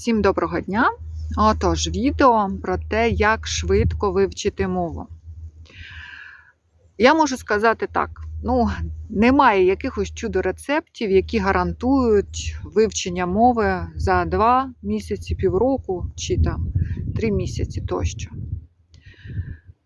Всім доброго дня! Отож, відео про те, як швидко вивчити мову. Я можу сказати так: ну, немає якихось чудо-рецептів, які гарантують вивчення мови за 2 місяці, півроку чи там 3 місяці тощо.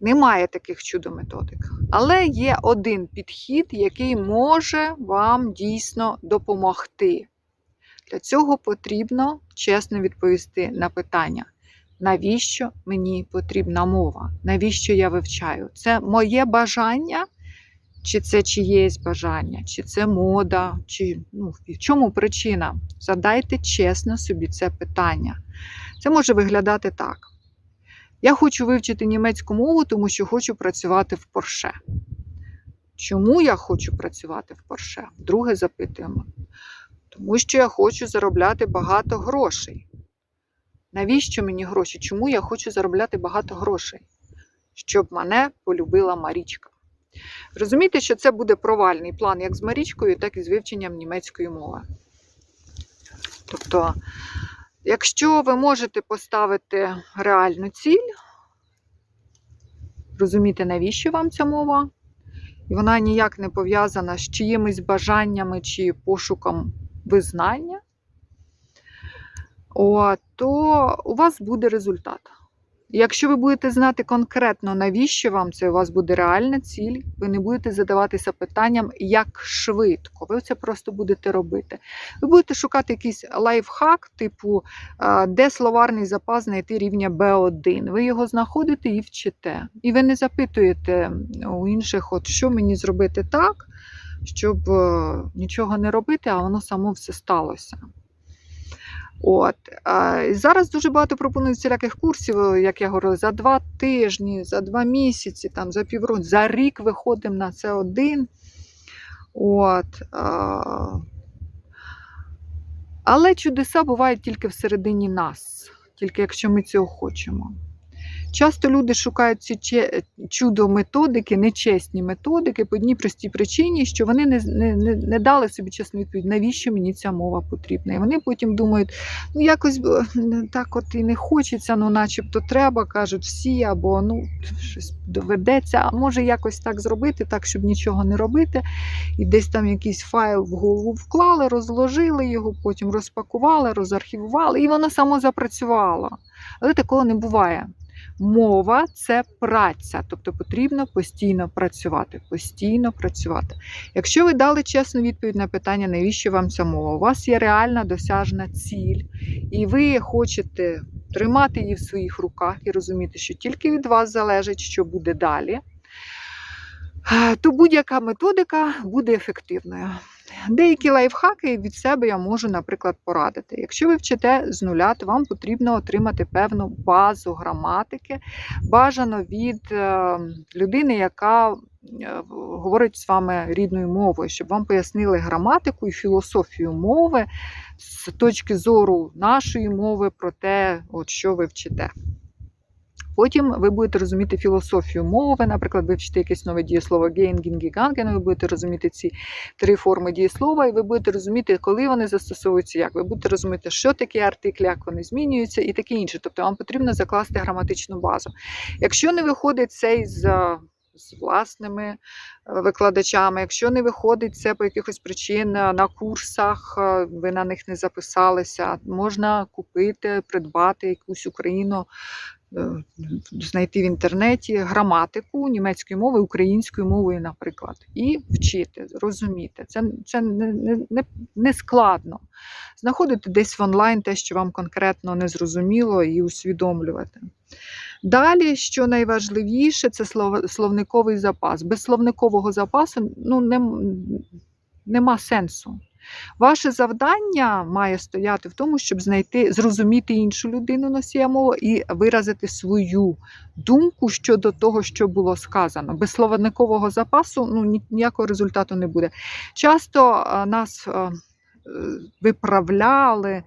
Немає таких чудо-методик. Але є один підхід, який може вам дійсно допомогти. Для цього потрібно чесно відповісти на питання, навіщо мені потрібна мова? Навіщо я вивчаю? Це моє бажання, чи це чиєсь бажання, чи це мода, чи ну, в чому причина? Задайте чесно собі це питання. Це може виглядати так. Я хочу вивчити німецьку мову, тому що хочу працювати в Порше. Чому я хочу працювати в Порше? Друге запитуємо. Тому що я хочу заробляти багато грошей. Навіщо мені гроші? Чому я хочу заробляти багато грошей? Щоб мене полюбила Марічка. Розумієте, що це буде провальний план як з Марічкою, так і з вивченням німецької мови. Тобто, якщо ви можете поставити реальну ціль, розуміти, навіщо вам ця мова, і вона ніяк не пов'язана з чиїмись бажаннями чи пошуком визнання, то у вас буде результат. Якщо ви будете знати конкретно, навіщо вам це, у вас буде реальна ціль, ви не будете задаватися питанням, як швидко. Ви це просто будете робити. Ви будете шукати якийсь лайфхак, типу, де словарний запас знайти рівня B1. Ви його знаходите і вчите. І ви не запитуєте у інших, от що мені зробити так, щоб нічого не робити, а воно само все сталося. От. Зараз дуже багато пропонують всіляких курсів, як я говорила, за два тижні, за два місяці, там, за півроку, за рік виходимо на це один. От. Але чудеса бувають тільки всередині нас, тільки якщо ми цього хочемо. Часто люди шукають ці чудо-методики, нечесні методики по одній простій причині, що вони не не, не дали собі чесну відповідь, навіщо мені ця мова потрібна. І вони потім думають, ну якось так от і не хочеться, ну начебто треба, кажуть всі, або ну щось доведеться, а може якось так зробити, так, щоб нічого не робити. І десь там якийсь файл в голову вклали, розложили його, потім розпакували, розархівували, і воно само запрацювало. Але такого не буває. Мова це праця, тобто потрібно постійно працювати. Постійно працювати. Якщо ви дали чесну відповідь на питання, навіщо вам ця мова, у вас є реальна досяжна ціль, і ви хочете тримати її в своїх руках і розуміти, що тільки від вас залежить, що буде далі, то будь-яка методика буде ефективною. Деякі лайфхаки від себе я можу, наприклад, порадити. Якщо ви вчите з нуля, то вам потрібно отримати певну базу граматики, бажано від е, людини, яка е, говорить з вами рідною мовою, щоб вам пояснили граматику і філософію мови з точки зору нашої мови про те, от що ви вчите. Потім ви будете розуміти філософію мови, наприклад, вивчите якесь нове дієслово гейн, гінген, ви будете розуміти ці три форми дієслова, і ви будете розуміти, коли вони застосовуються, як ви будете розуміти, що такі артиклі, як вони змінюються, і таке інше. Тобто вам потрібно закласти граматичну базу. Якщо не виходить цей з з власними е, викладачами. Якщо не виходить це по якихось причинах на курсах, е, ви на них не записалися, можна купити, придбати якусь Україну знайти в інтернеті граматику німецької мови, українською мовою, наприклад, і вчити, розуміти. Це це не, не, не складно. Знаходити десь в онлайн те, що вам конкретно не зрозуміло, і усвідомлювати. Далі, що найважливіше, це словниковий запас. Без словникового запасу ну, не, нема сенсу. Ваше завдання має стояти в тому, щоб знайти, зрозуміти іншу людину носія мови і виразити свою думку щодо того, що було сказано. Без словникового запасу ну, ніякого результату не буде. Часто нас е, виправляли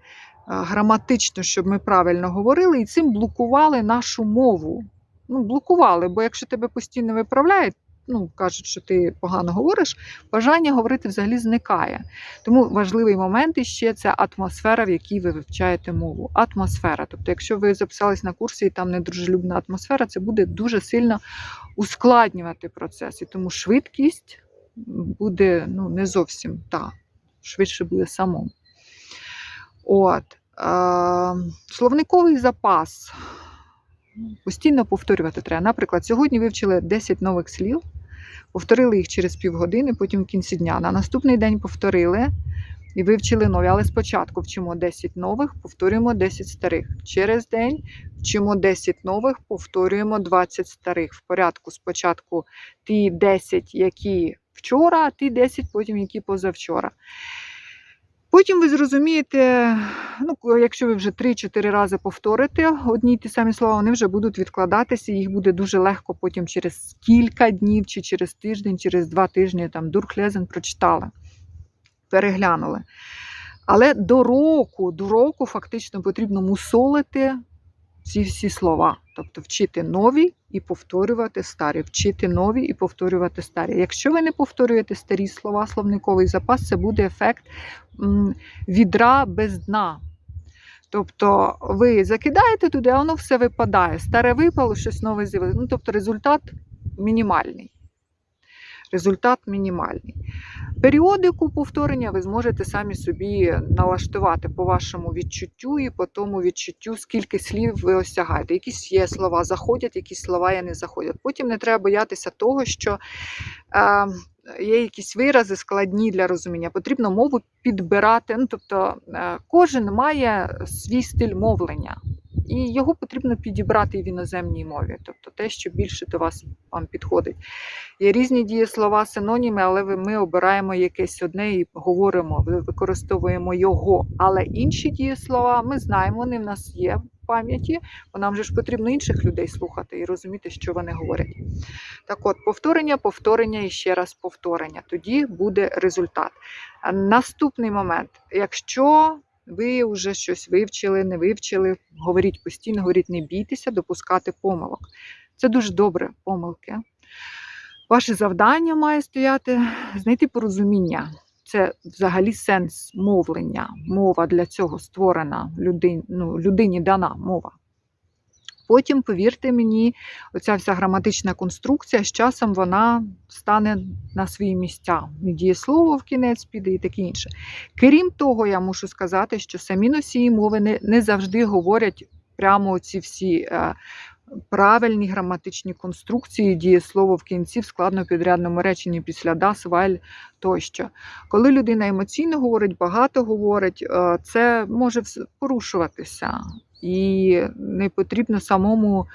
граматично, щоб ми правильно говорили, і цим блокували нашу мову. Ну, Блокували, бо якщо тебе постійно виправляють, ну, кажуть, що ти погано говориш, бажання говорити взагалі зникає. Тому важливий момент іще це атмосфера, в якій ви вивчаєте мову. Атмосфера. Тобто, якщо ви записались на курси і там недружелюбна атмосфера, це буде дуже сильно ускладнювати процес. І тому швидкість буде ну, не зовсім та, швидше буде самому. От. Е, словниковий запас. Постійно повторювати треба. Наприклад, сьогодні вивчили 10 нових слів, повторили їх через півгодини, потім в кінці дня. На наступний день повторили і вивчили нові. Але спочатку вчимо 10 нових, повторюємо 10 старих. Через день вчимо 10 нових, повторюємо 20 старих. В порядку спочатку ті 10, які вчора, а ті 10 потім, які позавчора. Потім ви зрозумієте, ну, якщо ви вже 3-4 рази повторите одні й ті самі слова, вони вже будуть відкладатися, їх буде дуже легко потім через кілька днів, чи через тиждень, через два тижні там Дурхлезен прочитали, переглянули. Але до року, до року фактично потрібно мусолити ці всі слова. Тобто вчити нові і повторювати старі, вчити нові і повторювати старі. Якщо ви не повторюєте старі слова, словниковий запас, це буде ефект відра без дна. Тобто ви закидаєте туди, а воно все випадає. Старе випало, щось нове з'явилося. Ну, тобто результат мінімальний. Результат мінімальний. Періодику повторення ви зможете самі собі налаштувати по вашому відчуттю і по тому відчуттю, скільки слів ви осягаєте. Якісь є слова заходять, якісь слова є не заходять. Потім не треба боятися того, що е, є якісь вирази складні для розуміння. Потрібно мову підбирати. Ну, тобто е, кожен має свій стиль мовлення. І його потрібно підібрати в іноземній мові, тобто те, що більше до вас вам підходить. Є різні дієслова, синоніми, але ми обираємо якесь одне і говоримо, використовуємо його. Але інші дієслова ми знаємо, вони в нас є в пам'яті, бо нам же ж потрібно інших людей слухати і розуміти, що вони говорять. Так от, повторення, повторення і ще раз повторення. Тоді буде результат. Наступний момент, якщо ви вже щось вивчили, не вивчили, говоріть постійно, говоріть, не бійтеся допускати помилок. Це дуже добре, помилки. Ваше завдання має стояти знайти порозуміння. Це взагалі сенс мовлення. Мова для цього створена людині, ну, людині дана мова. Потім, повірте мені, оця вся граматична конструкція з часом вона стане на свої місця. Дієслово в кінець піде і таке інше. Крім того, я мушу сказати, що самі носії мови не, не завжди говорять прямо ці всі е, правильні граматичні конструкції, дієслово в кінці в складнопідрядному реченні після das, while тощо. Коли людина емоційно говорить, багато говорить, е, це може порушуватися. І не потрібно самому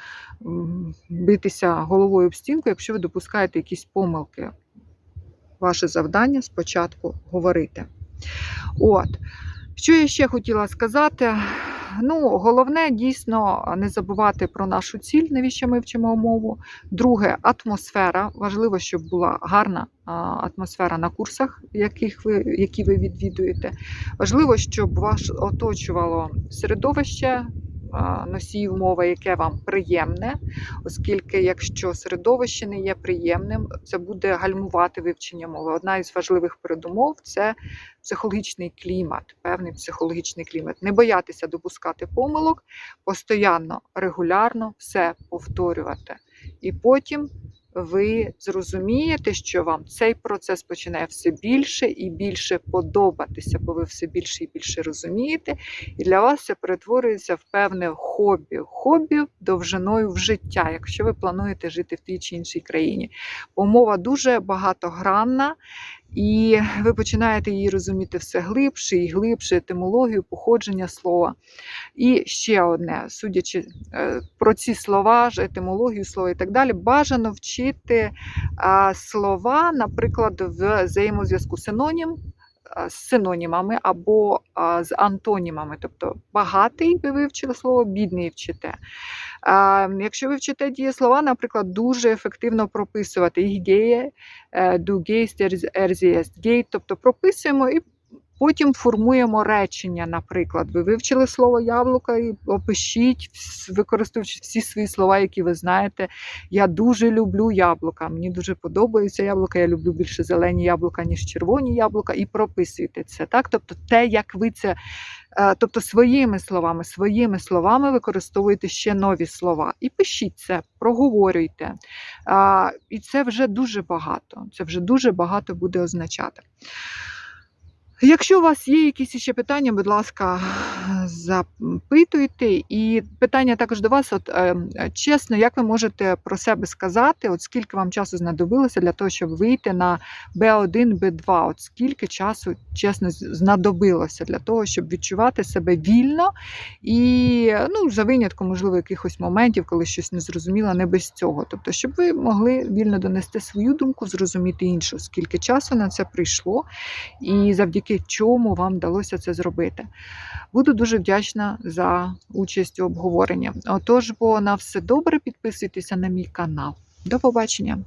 битися головою об стінку, якщо ви допускаєте якісь помилки. Ваше завдання спочатку говорити. От. Що я ще хотіла сказати? Ну, головне дійсно не забувати про нашу ціль, навіщо ми вчимо мову. Друге, атмосфера. Важливо, щоб була гарна атмосфера на курсах, яких ви, які ви відвідуєте. Важливо, щоб вас оточувало середовище носіїв мови, яке вам приємне, оскільки якщо середовище не є приємним, це буде гальмувати вивчення мови. Одна із важливих передумов це психологічний клімат, певний психологічний клімат. Не боятися допускати помилок, постоянно, регулярно все повторювати. І потім ви зрозумієте, що вам цей процес починає все більше і більше подобатися, бо ви все більше і більше розумієте, і для вас це перетворюється в певне хобі, хобі довжиною в життя, якщо ви плануєте жити в тій чи іншій країні. Бо мова дуже багатогранна, і ви починаєте її розуміти все глибше і глибше, етимологію, походження слова. І ще одне, судячи е, про ці слова, ж, етимологію слова і так далі, бажано вчити слова, наприклад, в взаємозв'язку синонім з синонімами або з антонімами. Тобто багатий ви вивчили слово, бідний вчите. Якщо ви вчите дієслова, наприклад, дуже ефективно прописувати їх sie ist, geht, тобто прописуємо і Потім формуємо речення, наприклад. Ви вивчили слово яблука і опишіть, використовуючи всі свої слова, які ви знаєте. Я дуже люблю яблука. Мені дуже подобаються яблука. Я люблю більше зелені яблука, ніж червоні яблука. І прописуйте це. Так? Тобто, те, як ви це, е, тобто своїми словами, своїми словами використовуєте ще нові слова. І пишіть це, проговорюйте. І це вже дуже багато. Це вже дуже багато буде означати. Якщо у вас є якісь ще питання, будь ласка, запитуйте. І питання також до вас: от е, е, чесно, як ви можете про себе сказати, от скільки вам часу знадобилося для того, щоб вийти на B1, B2? От скільки часу чесно знадобилося для того, щоб відчувати себе вільно і ну, за винятком, можливо, якихось моментів, коли щось не зрозуміло, не без цього. Тобто, щоб ви могли вільно донести свою думку, зрозуміти іншу, скільки часу на це прийшло, і завдяки чому вам вдалося це зробити. Буду дуже вдячна за участь у обговоренні. Отож, бо на все добре, підписуйтеся на мій канал. До побачення!